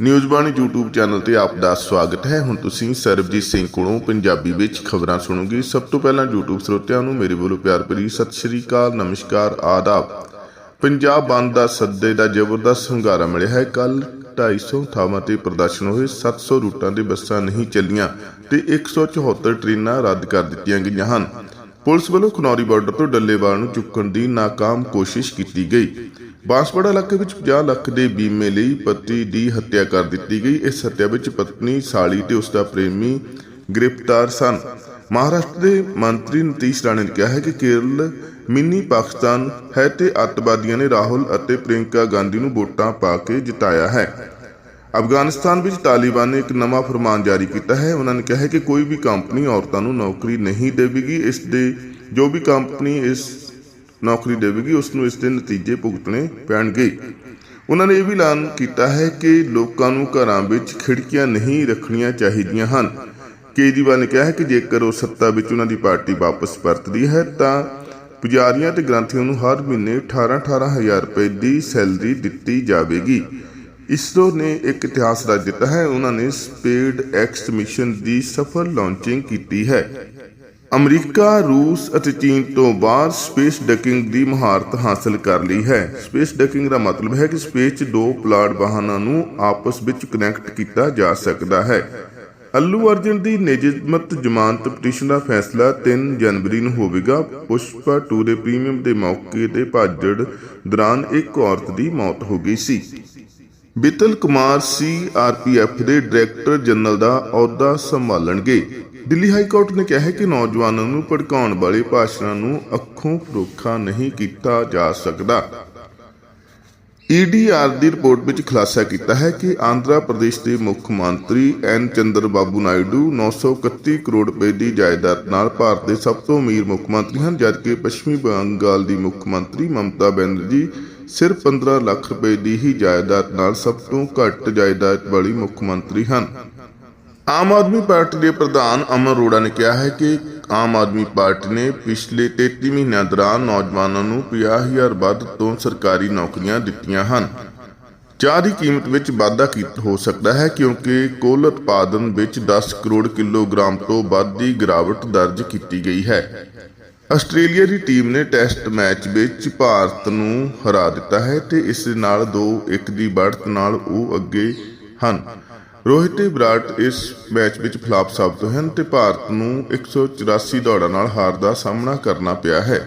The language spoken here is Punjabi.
ਨਿਊਜ਼ ਬਾਣੀ YouTube ਚੈਨਲ ਤੇ ਆਪ ਦਾ ਸਵਾਗਤ ਹੈ। ਹੁਣ ਤੁਸੀਂ ਸਰਬਜੀਤ ਸਿੰਘ ਕੋਲੋਂ ਪੰਜਾਬੀ ਵਿੱਚ ਖਬਰਾਂ ਸੁਣੋਗੇ। ਸਭ ਤੋਂ ਪਹਿਲਾਂ YouTube ਸਰੋਤਿਆਂ ਨੂੰ ਮੇਰੇ ਵੱਲੋਂ ਪਿਆਰ ਭਰੀ ਸਤਿ ਸ਼੍ਰੀ ਅਕਾਲ, ਨਮਸਕਾਰ, ਆਦਾਬ। ਪੰਜਾਬ ਬੰਦ ਦਾ ਸੱਦੇ ਦਾ ਜ਼ਬਰਦਸਤ ਹੁੰਗਾਰਾ ਮਿਲਿਆ ਹੈ। ਕੱਲ 250 ਥਾਵਾਂ ਤੇ ਪ੍ਰਦਰਸ਼ਨ ਹੋਏ। 700 ਰੂਟਾਂ ਤੇ ਬੱਸਾਂ ਨਹੀਂ ਚੱਲੀਆਂ ਤੇ 174 ਟ੍ਰੇਨਾਂ ਰੱਦ ਕਰ ਦਿੱਤੀਆਂ ਗਈਆਂ ਹਨ। ਪੁਲਿਸ ਵੱਲੋਂ ਖਨੌਰੀ ਬਾਰਡਰ ਤੋਂ ਡੱਲੇਵਾਲ ਨੂੰ ਚੁੱਕਣ ਦੀ ਨਾਕਾਮ ਕੋਸ਼ਿਸ਼ ਕੀਤੀ ਗਈ। ਬਾਂਸਵਾੜਾ ਇਲਾਕੇ ਵਿੱਚ 50 ਲੱਖ ਦੇ ਬੀਮੇ ਲਈ ਪਤੀ ਦੀ ਹੱਤਿਆ ਕਰ ਦਿੱਤੀ ਗਈ। ਇਸ ਹੱਤਿਆ ਵਿੱਚ ਪਤਨੀ ਸਾਲੀ ਤੇ ਉਸ ਦਾ ਪ੍ਰੇਮੀ ਗ੍ਰਿਫਤਾਰ ਸਨ। ਮਹਾਰਾਸ਼ਟਰ ਦੇ ਮੰਤਰੀ ਨਤੀਸ਼ ਰਾਣੇ ਨੇ ਕਿਹਾ ਹੈ ਕਿ ਕੇਰਲ, ਮਿੰਨੀ ਪਾਕਿਸਤਾਨ ਹੈ ਤੇ ਅੱਤਵਾਦੀਆਂ ਨੇ ਰਾਹੁਲ ਅਤੇ ਪ੍ਰਿਯੰਕਾ ਗਾਂਧੀ ਨੂੰ ਵੋਟਾਂ ਪਾ ਕੇ ਜਿਤਾਇਆ ਹੈ। ਅਫਗਾਨਿਸਤਾਨ ਵਿੱਚ ਤਾਲਿਬਾਨ ਨੇ ਇੱਕ ਨਵਾਂ ਫਰਮਾਨ ਜਾਰੀ ਕੀਤਾ ਹੈ। ਉਹਨਾਂ ਨੇ ਕਿਹਾ ਹੈ ਕਿ ਕੋਈ ਵੀ ਕੰਪਨੀ ਔਰਤਾਂ ਨੂੰ ਨੌਕਰੀ ਨਹੀਂ ਦੇਵੇਗੀ। ਇਸ ਦੇ ਜੋ ਵੀ ਕੰਪਨੀ ਇਸ ਨੌਕਰੀ ਦੇਵੇਗੀ, ਉਸ ਨੂੰ ਇਸ ਦੇ ਨਤੀਜੇ ਭੁਗਤਣੇ ਪੈਣਗੇ। ਉਹਨਾਂ ਨੇ ਇਹ ਵੀ ਐਲਾਨ ਕੀਤਾ ਹੈ ਕਿ ਲੋਕਾਂ ਨੂੰ ਘਰਾਂ ਵਿੱਚ ਖਿੜਕੀਆਂ ਨਹੀਂ ਰੱਖਣੀਆਂ ਚਾਹੀਦੀਆਂ ਹਨ। ਕੇਜਰੀਵਾਲ ਨੇ ਕਿਹਾ ਹੈ ਕਿ ਜੇਕਰ ਉਹ ਸੱਤਾ ਵਿੱਚ ਉਹਨਾਂ ਦੀ ਪਾਰਟੀ ਵਾਪਸ ਪਰਤਦੀ ਹੈ, ਤਾਂ ਪੁਜਾਰੀਆਂ ਤੇ ਗ੍ਰੰਥੀਆਂ ਨੂੰ ਹਰ ਮਹੀਨੇ 18-18 ਹਜ਼ਾਰ ਰੁਪਏ ਦੀ ਸੈਲਰੀ ਦਿੱਤੀ ਜਾਵੇਗੀ। ਇਸਰੋ ਨੇ ਇੱਕ ਇਤਿਹਾਸ ਰਚ ਦਿੱਤਾ ਹੈ। ਉਹਨਾਂ ਨੇ ਸਪੇਡ ਐਕਸ ਮਿਸ਼ਨ ਦੀ ਸਫਲ ਲਾਂਚਿੰਗ ਕੀਤੀ ਹੈ। ਅਮਰੀਕਾ, ਰੂਸ ਅਤੇ ਚੀਨ ਤੋਂ ਬਾਅਦ ਸਪੇਸ ਡਕਿੰਗ ਦੀ ਮਹਾਰਤ ਹਾਸਲ ਕਰ ਲਈ ਹੈ। ਸਪੇਸ ਡਕਿੰਗ ਦਾ ਮਤਲਬ ਹੈ ਕਿ ਸਪੇਸ 'ਚ ਦੋ ਪਲਾਟ ਵਾਹਨਾਂ ਨੂੰ ਆਪਸ ਵਿੱਚ ਕਨੈਕਟ ਕੀਤਾ ਜਾ ਸਕਦਾ ਹੈ। ਅੱਲੂ ਅਰਜਨ ਦੀ ਨਿਯਮਤ ਜ਼ਮਾਨਤ ਪਟੀਸ਼ਨ ਦਾ ਫੈਸਲਾ 3 ਜਨਵਰੀ ਨੂੰ ਹੋਵੇਗਾ। ਪੁਸ਼ਪਾ 2 ਦੇ ਪ੍ਰੀਮੀਅਮ ਦੇ ਮੌਕੇ ਤੇ ਭਾਜੜ ਦੌਰਾਨ ਇੱਕ ਔਰਤ ਦੀ ਮੌਤ ਹੋ ਗਈ ਸੀ। ਬਿਤਲ ਕੁਮਾਰ ਸੀਆਰਪੀਐਫ ਦੇ ਡਾਇਰੈਕਟਰ ਜਨਰਲ ਦਾ ਅਹੁਦਾ ਸੰਭਾਲਣਗੇ। ਦਿੱਲੀ ਹਾਈ ਕੋਰਟ ਨੇ ਕਿਹਾ ਹੈ ਕਿ ਨੌਜਵਾਨਾਂ ਨੂੰ ਭੜਕਾਉਣ ਵਾਲੇ ਭਾਸ਼ਣਾਂ ਨੂੰ ਅੱਖੋਂ ਫਰੋਖਾ ਨਹੀਂ ਕੀਤਾ ਜਾ ਸਕਦਾ। ਈਡੀਆਰ ਦੀ ਰਿਪੋਰਟ ਵਿੱਚ ਖੁਲਾਸਾ ਕੀਤਾ ਹੈ ਕਿ ਆਂਧਰਾ ਪ੍ਰਦੇਸ਼ ਦੇ ਮੁੱਖ ਮੰਤਰੀ ਐਨ ਚੰਦਰ ਬਾਬੂ ਨਾਇਡੂ 931 ਕਰੋੜ ਰੁਪਏ ਦੀ ਜਾਇਦਾਦ ਨਾਲ ਭਾਰਤ ਦੇ ਸਭ ਤੋਂ ਅਮੀਰ ਮੁੱਖ ਮੰਤਰੀ ਹਨ, ਜਦਕਿ ਪੱਛਮੀ ਬੰਗਾਲ ਦੀ ਮੁੱਖ ਮੰਤਰੀ ਮਮਤਾ ਬੈਨਰਜੀ ਸਿਰਫ 15 ਲੱਖ ਰੁਪਏ ਦੀ ਹੀ ਜਾਇਦਾਦ ਨਾਲ ਸਭ ਤੋਂ ਘੱਟ ਜਾਇਦਾਦ ਵਾਲੀ ਮੁੱਖ ਮੰਤਰੀ ਹਨ। ਆਮ ਆਦਮੀ ਪਾਰਟੀ ਦੇ ਪ੍ਰਧਾਨ ਅਮਨ ਅਰੋੜਾ ਨੇ ਕਿਹਾ ਹੈ ਕਿ ਆਮ ਆਦਮੀ ਪਾਰਟੀ ਨੇ ਪਿਛਲੇ 33 ਮਹੀਨਿਆਂ ਦੌਰਾਨ ਨੌਜਵਾਨਾਂ ਨੂੰ 50000 ਵੱਧ ਤੋਂ ਸਰਕਾਰੀ ਨੌਕਰੀਆਂ ਦਿੱਤੀਆਂ ਹਨ। ਚਾਹ ਦੀ ਕੀਮਤ ਵਿੱਚ ਵਾਧਾ ਹੋ ਸਕਦਾ ਹੈ ਕਿਉਂਕਿ ਕੁੱਲ ਉਤਪਾਦਨ ਵਿੱਚ 10 ਕਰੋੜ ਕਿਲੋਗ੍ਰਾਮ ਤੋਂ ਵੱਧ ਦੀ ਗਿਰਾਵਟ ਦਰਜ ਕੀਤੀ ਗਈ ਹੈ। ਆਸਟ੍ਰੇਲੀਆ ਦੀ ਟੀਮ ਨੇ ਟੈਸਟ ਮੈਚ ਵਿੱਚ ਭਾਰਤ ਨੂੰ ਹਰਾ ਦਿੱਤਾ ਹੈ ਤੇ ਇਸ ਨਾਲ 2-1 ਦੀ ਬੜਤ ਨਾਲ ਉਹ ਅੱਗੇ ਹਨ। ਰੋਹਿਤ ਤੇ ਵਿਰਾਟ ਇਸ ਮੈਚ ਵਿੱਚ ਫਲਾਪ ਸਾਬਤ ਹੋਏ ਹਨ ਤੇ ਭਾਰਤ ਨੂੰ 184 ਦੌੜਾਂ ਨਾਲ ਹਾਰ ਦਾ ਸਾਹਮਣਾ ਕਰਨਾ ਪਿਆ ਹੈ।